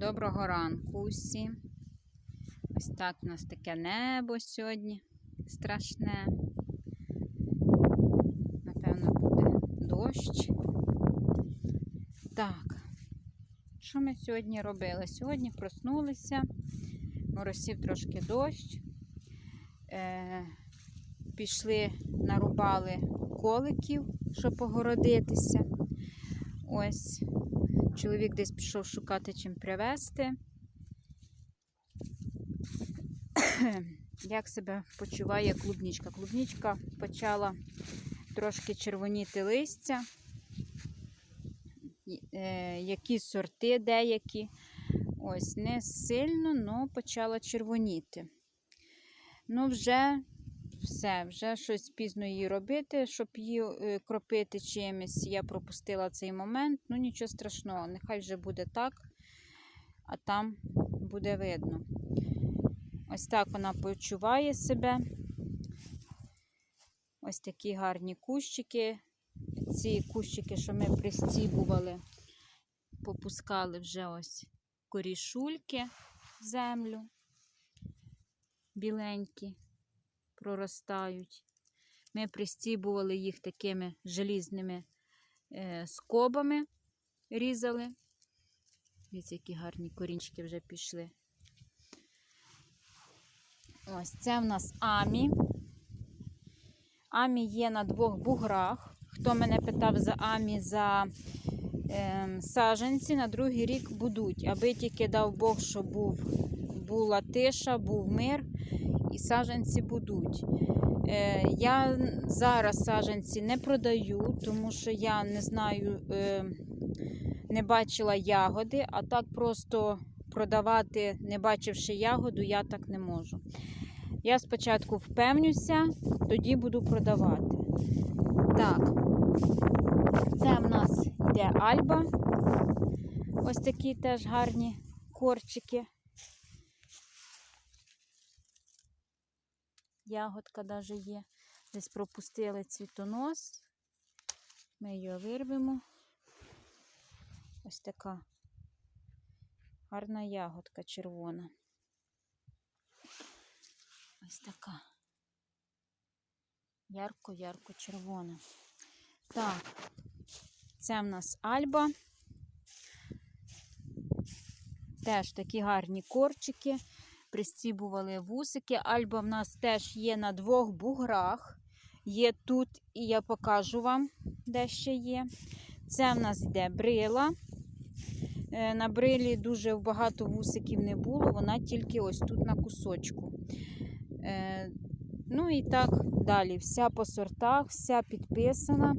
Доброго ранку усім. Ось так у нас таке небо сьогодні страшне. Напевно, буде дощ. Так, що ми сьогодні робили? Сьогодні проснулися, моросів трошки дощ. Е, пішли, нарубали коликів, щоб погородитися. Ось. Чоловік десь пішов шукати чим привезти. Як себе почуває клубнічка? Клубнічка почала трошки червоніти листя, е, які сорти деякі. Ось, не сильно, але почала червоніти. Ну, вже все, вже щось пізно її робити, щоб її е, кропити чимось. Я пропустила цей момент. Ну, нічого страшного, нехай вже буде так, а там буде видно. Ось так вона почуває себе. Ось такі гарні кущики. Ці кущики, що ми пристібували, попускали вже ось корішульки в землю. Біленькі проростають. Ми пристібували їх такими желізними е, скобами, різали. Дивіться, які гарні корінчики вже пішли. Ось це в нас Амі. Амі є на двох буграх. Хто мене питав за Амі за е, саженці, на другий рік будуть, аби тільки дав Бог, щоб був, була тиша, був мир і будуть. Е, я зараз саженці не продаю, тому що я не знаю, е, не бачила ягоди, а так просто продавати, не бачивши ягоду, я так не можу. Я спочатку впевнюся, тоді буду продавати. Так, це в нас йде альба. Ось такі теж гарні корчики. Ягодка навіть є. Десь пропустили цвітонос. Ми її вирвемо. Ось така гарна ягодка червона. Ось така. Ярко-ярко червона. Так, це в нас альба. Теж такі гарні корчики пристібували вусики. Альба в нас теж є на двох буграх. Є тут, і я покажу вам, де ще є. Це в нас йде брила. Е, На брилі дуже багато вусиків не було, вона тільки ось тут на кусочку. Е, Ну і так далі. Вся по сортах, вся підписана.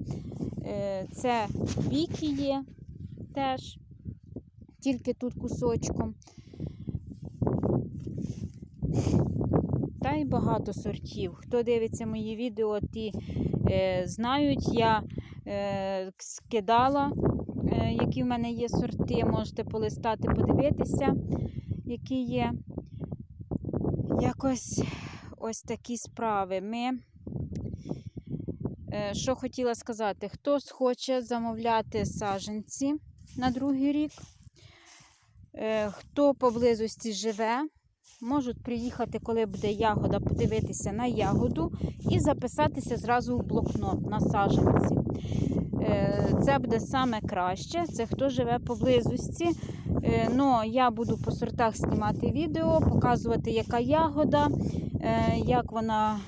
Е, Це віки є теж, тільки тут кусочком. Та багато сортів. Хто дивиться мої відео, ті е, знають, я е, скидала, е, які в мене є сорти. Можете полистати, подивитися, які є. Якось ось такі справи. Ми, е, що хотіла сказати, хтось хоче замовляти саженці на другий рік, е, хто поблизості живе. Можуть приїхати, коли буде ягода, подивитися на ягоду і записатися зразу в блокнот на саженці. Е, Це буде саме краще. Це хто живе поблизості. Но я буду по сортах знімати відео, показувати, яка ягода, е, як вона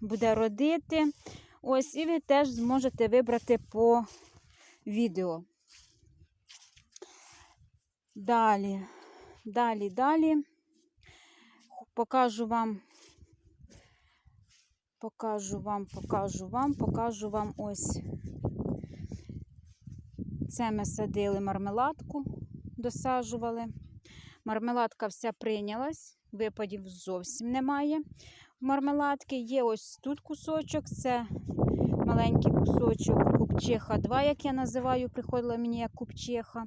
буде родити. Ось, і ви теж зможете вибрати по відео. Далі, далі, далі покажу вам, покажу вам, покажу вам, покажу вам ось. Це ми садили мармеладку, досаджували. Мармеладка вся прийнялась, випадів зовсім немає. Мармеладки є ось тут кусочок, це маленький кусочок купчиха 2, як я називаю, приходила мені як купчиха.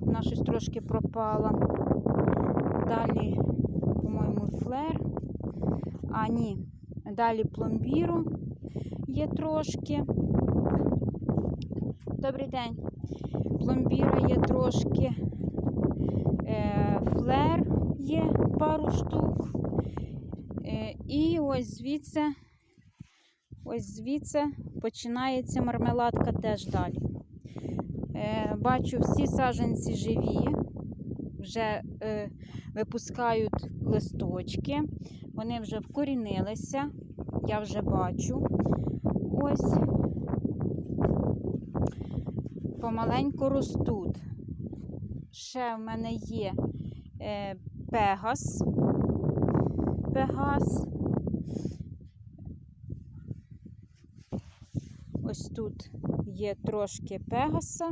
Вона щось трошки пропала. Далі по-моєму, флер. А, ні. Далі пломбіру є трошки. Добрий день. Пломбіра є трошки. Е, пару штук. Е, І ось звідси, ось звідси починається мармеладка теж далі. Е, Бачу, всі саджанці живі, вже е, випускають листочки, вони вже вкорінилися, я вже бачу. Ось помаленьку ростуть. Ще в мене є е, пегас. Пегас. Ось тут є трошки пегаса,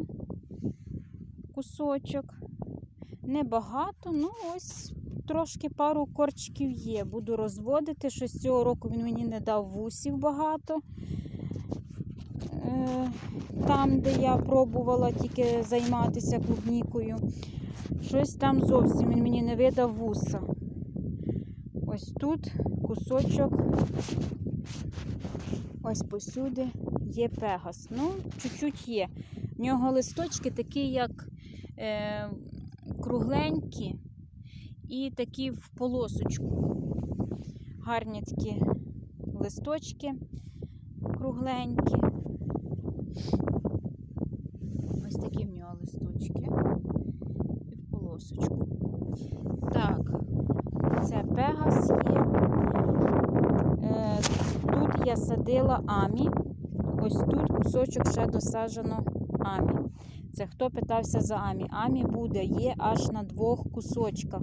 кусочок. Небагато, ну ось трошки пару корчиків є. Буду розводити. Щось цього року він мені не дав вусів багато. Е, Там, де я пробувала тільки займатися клубнікою. Щось там зовсім він мені не видав вуса. Ось тут кусочок. Ось посюди є пегас. Ну, чуть-чуть є. В нього листочки такі, як е, кругленькі і такі в полосочку. Гарні такі листочки кругленькі. Ось такі в нього листочки і в полосочку. Так, це пегас є. Е, тут я садила амі. Ось тут кусочок ще досаджено амі. Це хто питався за амі? Амі буде, є аж на двох кусочках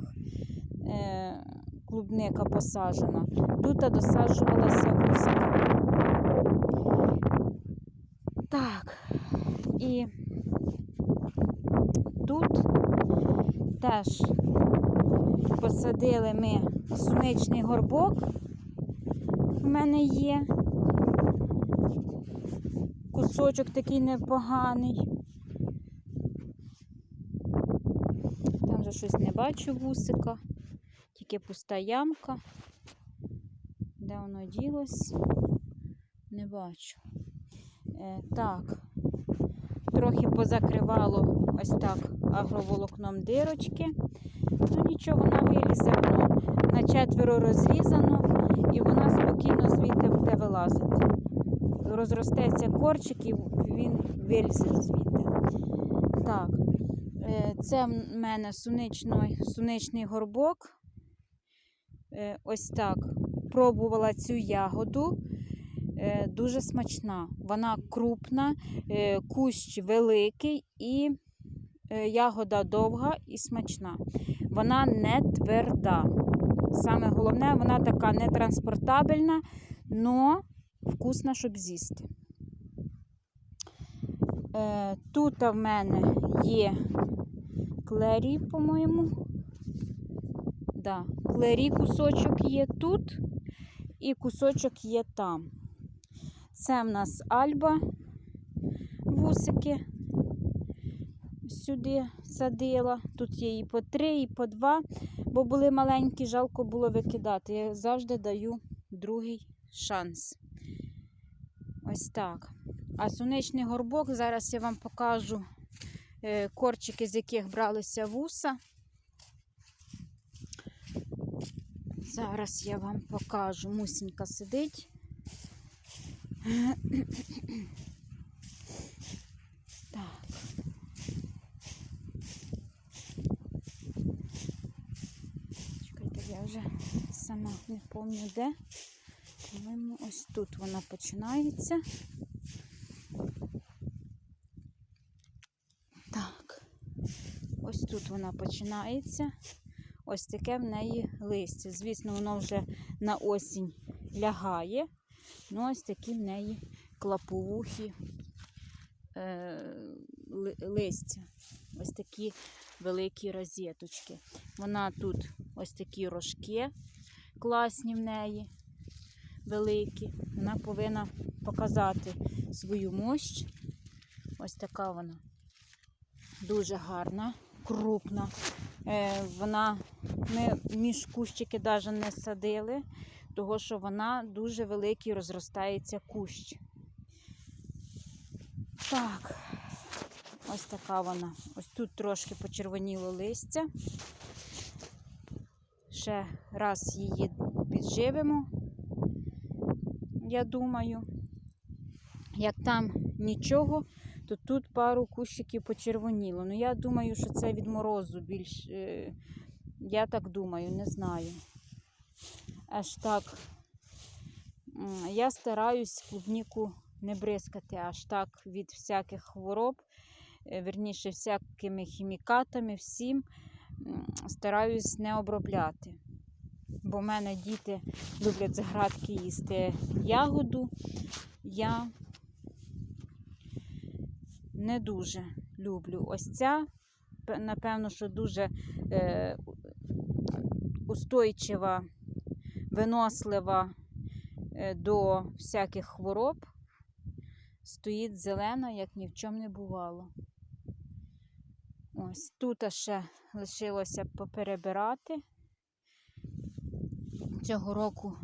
клубника посаджена. Тут досаджувалася вусика. Так, і тут теж посадили ми суничний горбок. У мене є кусочок такий непоганий. Там вже щось не бачу вусика, тільки пуста ямка. Де воно ділось? Не бачу. Е, так, трохи позакривало ось так агроволокном дирочки. Ну нічого, воно вилізе, воно на четверо розрізано, і вона спокійно звідти буде вилазити. Розростеться корчик і він вилізе звідти. Так, е, це в мене суничний, суничний горбок. Е, Ось так. Пробувала цю ягоду. Е, Дуже смачна. Вона крупна, е, кущ великий і ягода довга і смачна. Вона не тверда. Саме головне, вона така нетранспортабельна, але вкусна, щоб з'їсти. Тут в мене є клері, по-моєму. Да, клері кусочок є тут і кусочок є там. Це в нас альба, вусики сюди садила. Тут є і по три, і по два, бо були маленькі, жалко було викидати. Я завжди даю другий шанс. Ось так. А сонячний горбок, зараз я вам покажу е, корчики, з яких бралися вуса. Зараз я вам покажу. Мусінька сидить. Так. Чекайте, я вже сама не пам'ятаю де. По-моєму, ось тут вона починається. Так, ось тут вона починається. Ось таке в неї листя. Звісно, воно вже на осінь лягає. Ну, ось такі в неї клаповухі е, листя. Ось такі великі розеточки. Вона тут ось такі рожки класні в неї, великі. Вона повинна показати свою мощь. Ось така вона. Дуже гарна, крупна. Е, вона, ми між кущики навіть не садили, тому що вона дуже великий розростається кущ. Так, ось така вона. Ось тут трошки почервоніло листя. ще раз її підживимо. Я думаю. Як там нічого, то тут пару кущиків почервоніло. Ну, я думаю, що це від морозу більш. Я так думаю, не знаю. Аж так. Я стараюсь клубніку не бризкати аж так від всяких хвороб, е, верніше, всякими хімікатами, всім стараюсь не обробляти. Бо в мене діти люблять з градки їсти ягоду. Я не дуже люблю. Ось ця, напевно, що дуже е, устойчива, винослива е, до всяких хвороб. Стоїть зелена, як ні в чому не бувало. Ось тут ще лишилося поперебирати. Цього року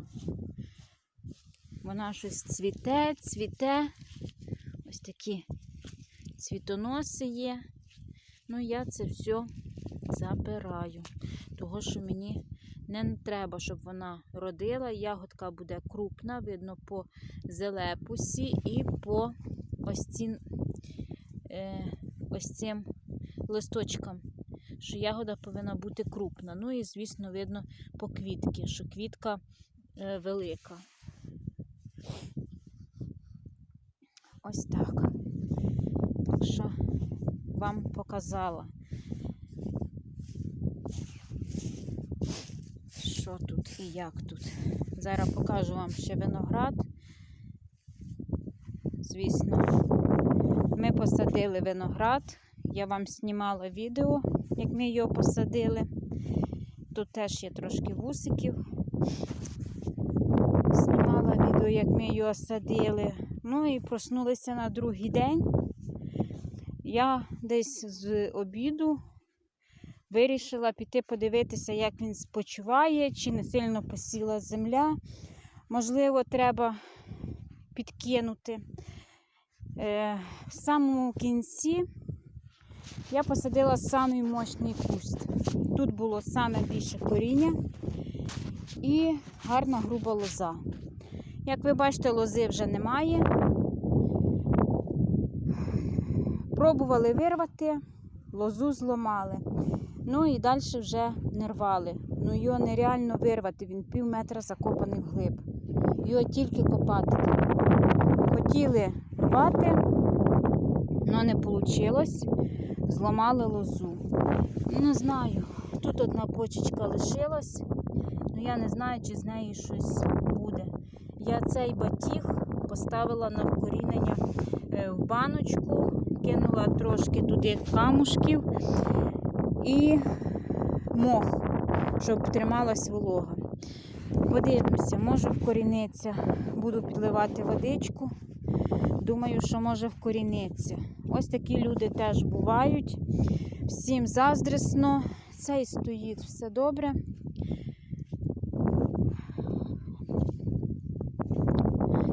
вона щось цвіте, цвіте. Ось такі цвітоноси є. Ну, я це все забираю. Того, що мені не треба, щоб вона родила. Ягодка буде крупна, видно по зелепусі і по ось цим, е, ось цим листочкам, що ягода повинна бути крупна. Ну і, звісно, видно по квітки, що квітка е, велика. Ось так. Так що вам показала. Що тут і як тут. Зараз покажу вам ще виноград. Звісно, ми посадили виноград. Я вам знімала відео, як ми його посадили. Тут теж є трошки вусиків. Знімала відео, як ми його садили. Ну і проснулися на другий день. Я десь з обіду вирішила піти подивитися, як він спочиває, чи не сильно посіла земля. Можливо, треба підкинути. Е, в самому кінці я посадила самий мощний куст. Тут було саме більше коріння і гарна груба лоза. Як ви бачите, лози вже немає. Пробували вирвати, лозу зламали. Ну і далі вже не рвали. Ну його нереально вирвати, він пів метра закопаний вглиб. Його тільки копати. Хотіли рвати, але не вийшло. Зламали лозу. Ну, Не знаю. Тут одна почечка лишилась, але я не знаю, чи з неї щось буде. Я цей батіг поставила на вкорінення е, в баночку, кинула трошки туди камушків і мох, щоб трималась волога. Подивимося, може вкоріниться. Буду підливати водичку. Думаю, що може вкоріниться. Ось такі люди теж бувають. Всім заздрісно. Цей стоїть все добре.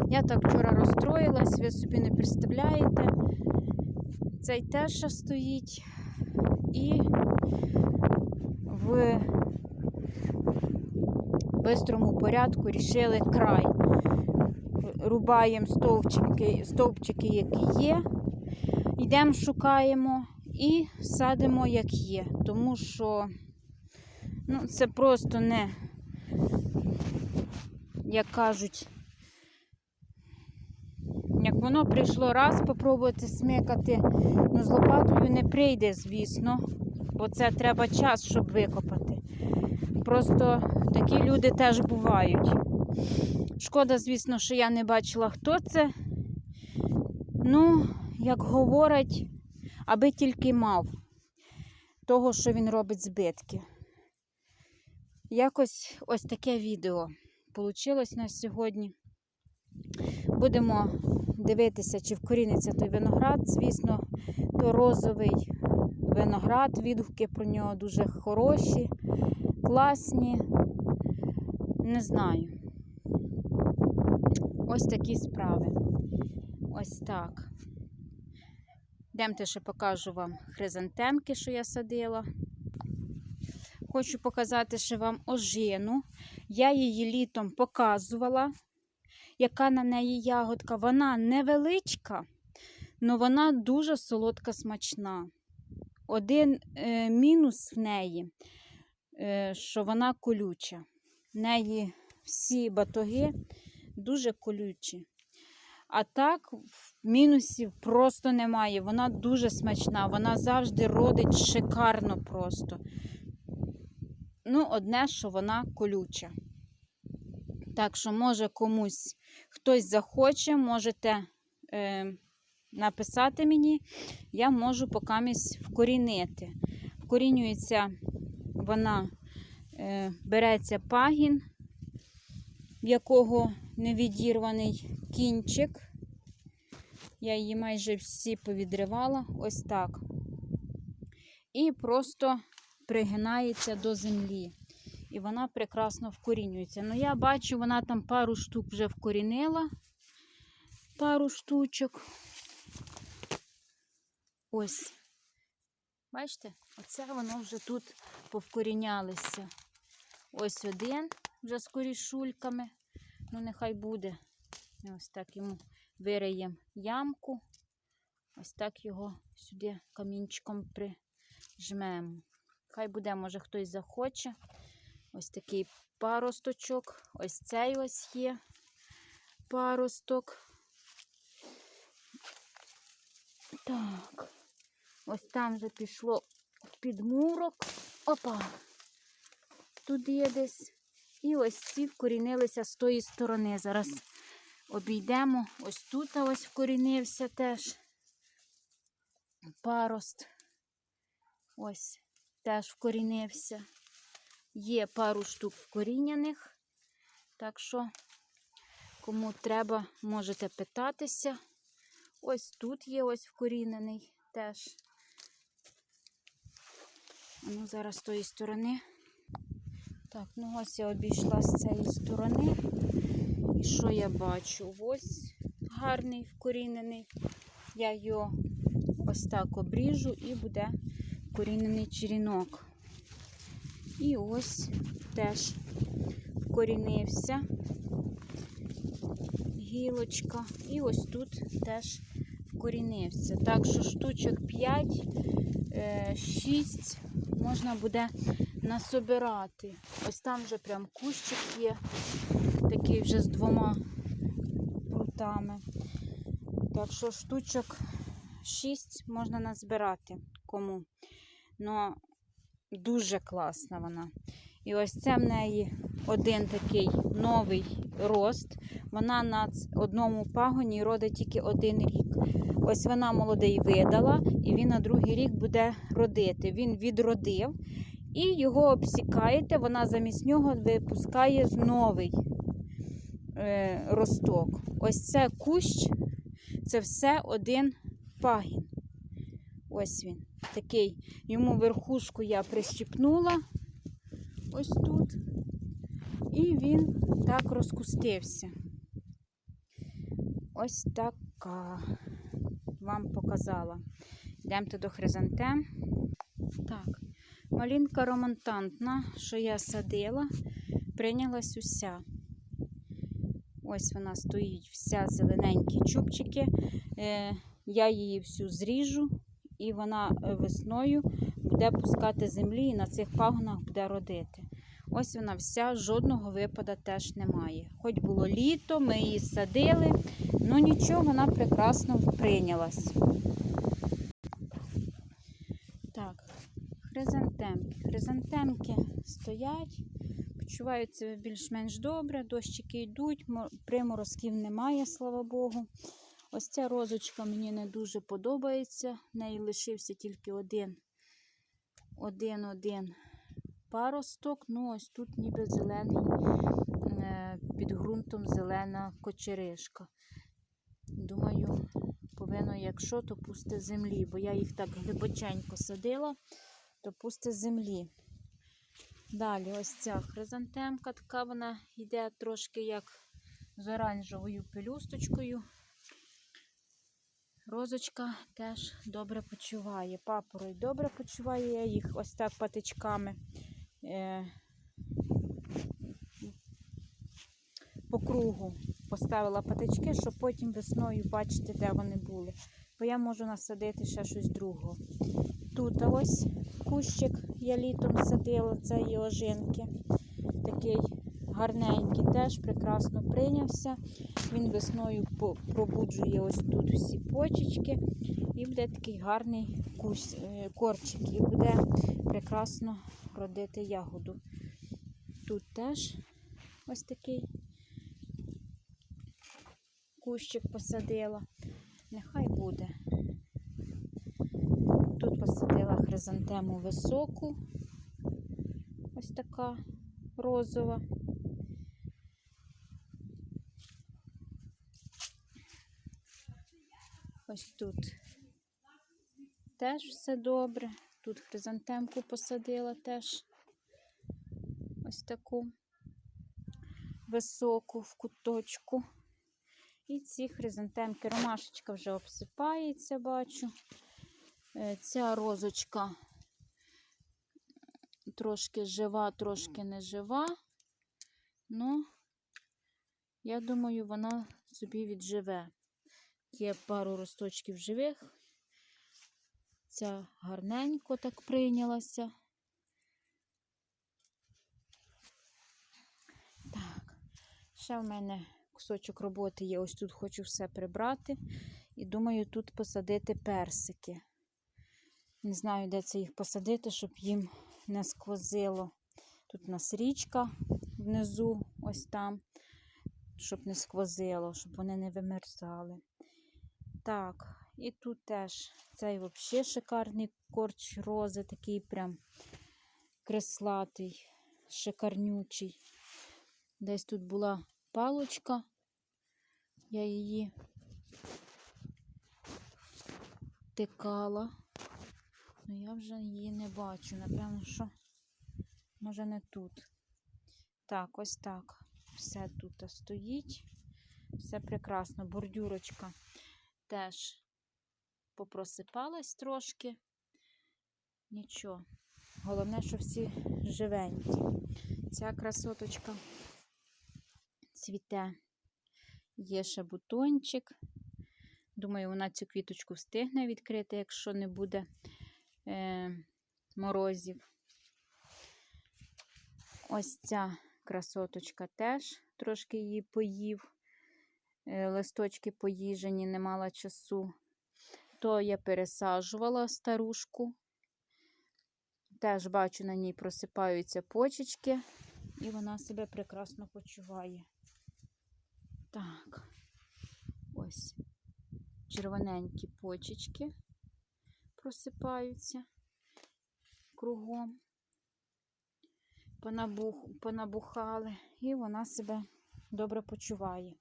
Я так вчора розстроїлась, ви собі не представляєте. Цей теж стоїть. І в бистрому порядку рішили край. Рубаємо стовпчики, стовпчики, які є, йдемо, шукаємо і садимо, як є. Тому що ну, це просто не, як кажуть, як воно прийшло раз попробувати смикати, ну з лопатою не прийде, звісно, бо це треба час, щоб викопати. Просто такі люди теж бувають. Шкода, звісно, що я не бачила, хто це. Ну, як говорять, аби тільки мав того, що він робить збитки. Якось ось таке відео получилось на сьогодні. Будемо дивитися, чи вкоріниться той виноград. Звісно, то розовий виноград, відгуки про нього дуже хороші, класні. Не знаю. Ось такі справи. Ось так. Йдемте ще покажу вам хризантемки, що я садила. Хочу показати ще вам ожину. Я її літом показувала, яка на неї ягодка. Вона невеличка, але вона дуже солодка смачна. Один е, мінус в неї, е, що вона колюча. В неї всі батоги дуже колючі. А так, мінусів просто немає. Вона дуже смачна, вона завжди родить шикарно просто. Ну, одне, що вона колюча. Так що, може, комусь хтось захоче, можете е, написати мені, я можу покамість вкорінити. Вкорінюється вона, е, береться пагін, в якого невідірваний кінчик. Я її майже всі повідривала, ось так. І просто пригинається до землі. І вона прекрасно вкорінюється. Ну, я бачу, вона там пару штук вже вкорінила. Пару штучок. Ось. Бачите, оце воно вже тут повкорінялися. Ось один вже з корішульками. Ну, нехай буде. Ось так йому вириємо ямку. Ось так його сюди камінчиком прижмемо. Хай буде, може, хтось захоче. Ось такий паросточок. Ось цей ось є паросток. Так. Ось там вже пішло підмурок. Опа. Тут є десь. І ось ці вкорінилися з тої сторони. Зараз обійдемо. Ось тут ось вкорінився теж парост. Ось теж вкорінився. Є пару штук вкорінених. Так що, кому треба, можете питатися. Ось тут є ось вкорінений теж. Ну, зараз з тої сторони. Так, ну ось я обійшла з цієї сторони. І що я бачу? Ось гарний вкорінений. Я його ось так обріжу і буде вкорінений черінок. І ось теж вкорінився гілочка. І ось тут теж вкорінився. Так що штучок 5, 6 можна буде насобирати. Ось там вже прям кущик є, такий вже з двома прутами. Так що штучок 6 можна назбирати кому. Но дуже класна вона. І ось це в неї один такий новий рост. Вона на одному пагоні родить тільки один рік. Ось вона молодий видала, і він на другий рік буде родити. Він відродив і його обсікаєте, вона замість нього випускає новий е, росток. Ось це кущ, це все один пагін. Ось він такий. Йому верхушку я прищіпнула ось тут. І він так розкустився. Ось така вам показала. Йдемте до хризантем. Так, малінка романтантна, що я садила, прийнялась уся. Ось вона стоїть, вся зелененькі чубчики. Е, я її всю зріжу, і вона е, весною буде пускати землі і на цих пагонах буде родити. Ось вона вся, жодного випада теж немає. Хоч було літо, ми її садили, ну нічого, вона прекрасно прийнялась. Так, хризантемки. Хризантемки стоять, почуваються більш-менш добре, дощики йдуть, приморозків немає, слава Богу. Ось ця розочка мені не дуже подобається. В неї лишився тільки один, один, один паросток. Ну, ось тут ніби зелений, е, під ґрунтом зелена кочеришка. Думаю, повинно, якщо, то пусти землі, бо я їх так глибоченько садила, то пусти землі. Далі ось ця хризантемка, така вона йде трошки як з оранжевою пелюсточкою. Розочка теж добре почуває. Папороть добре почуває, я їх ось так патичками е, по кругу поставила патички, щоб потім весною бачити, де вони були. Бо я можу насадити ще щось другого. Тут ось кущик я літом садила, це є ожинки. Такий гарненький, теж прекрасно прийнявся. Він весною пробуджує ось тут всі почечки. І буде такий гарний кусь, е, корчик, і буде прекрасно родити ягоду. Тут теж ось такий кущик посадила. Нехай буде. Тут посадила хризантему високу, ось така розова. Ось тут теж все добре. Тут хризантемку посадила теж ось таку високу в куточку. І ці хризантемки, ромашечка вже обсипається, бачу. Е, Ця розочка трошки жива, трошки не жива. Ну, я думаю, вона собі відживе. Є пару росточків живих. Ця гарненько так прийнялася. Так, ще в мене кусочок роботи є. Ось тут хочу все прибрати. І думаю, тут посадити персики. Не знаю, де це їх посадити, щоб їм не сквозило. Тут у нас річка внизу, ось там, щоб не сквозило, щоб вони не вимерзали. Так, і тут теж цей взагалі шикарний корч рози, такий прям креслатий, шикарнючий. Десь тут була палочка, я її втикала. Ну я вже її не бачу. Напевно, що може не тут. Так, ось так. Все тут стоїть. Все прекрасно. Бордюрочка теж попросипалась трошки. Нічого. Головне, що всі живенькі. Ця красоточка цвіте. Є ще бутончик. Думаю, вона цю квіточку встигне відкрити, якщо не буде е, морозів. Ось ця красоточка теж трошки її поїв. Е, листочки поїжені, не мала часу. То я пересаджувала старушку. Теж бачу, на ній просипаються почечки, і вона себе прекрасно почуває. Так, ось червоненькі почечки просипаються кругом, понабух, понабухали, і вона себе добре почуває.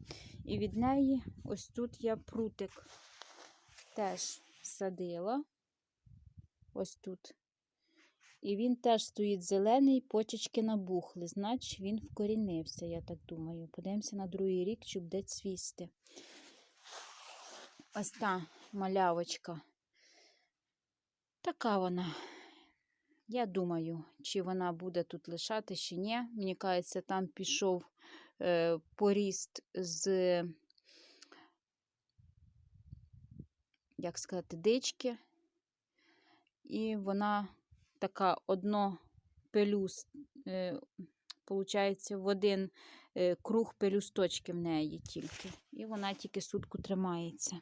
І від неї ось тут я прутик теж садила. Ось тут. І він теж стоїть зелений, почечки набухли. Значить, він вкорінився, я так думаю. Подивимося на другий рік, чи буде цвісти. Ось та малявочка. Така вона. Я думаю, чи вона буде тут лишати, чи ні. Мені кажеться, там пішов поріст з, як сказати, дички. І вона така одно пелюс, е, получається, в один е, круг пелюсточки в неї тільки. І вона тільки сутку тримається.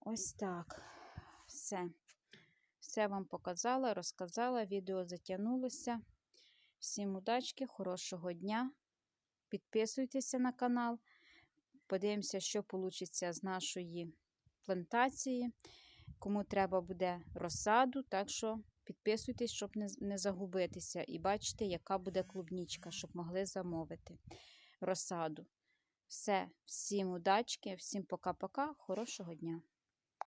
Ось так. Все. Все вам показала, розказала, відео затягнулося. Всім удачки, хорошого дня. Підписуйтеся на канал. Подивимося, що вийде з нашої плантації. Кому треба буде розсаду, так що підписуйтесь, щоб не, загубитися. І бачите, яка буде клубнічка, щоб могли замовити розсаду. Все, всім удачки, всім пока-пока, хорошого дня!